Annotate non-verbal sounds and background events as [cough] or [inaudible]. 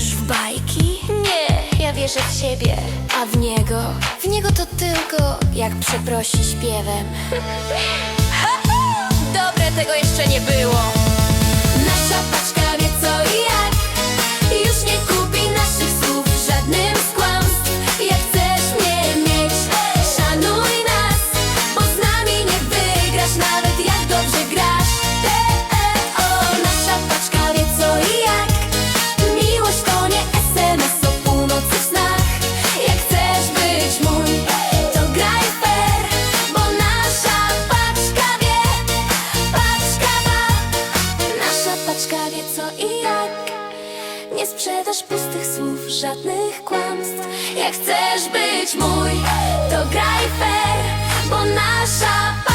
Wierzysz w bajki? Nie, ja wierzę w siebie. A w niego? W niego to tylko jak przeprosi śpiewem. [laughs] Dobre, tego jeszcze nie było. Co i jak. Nie sprzedasz pustych słów, żadnych kłamstw. Jak chcesz być mój, to graj fair Bo nasza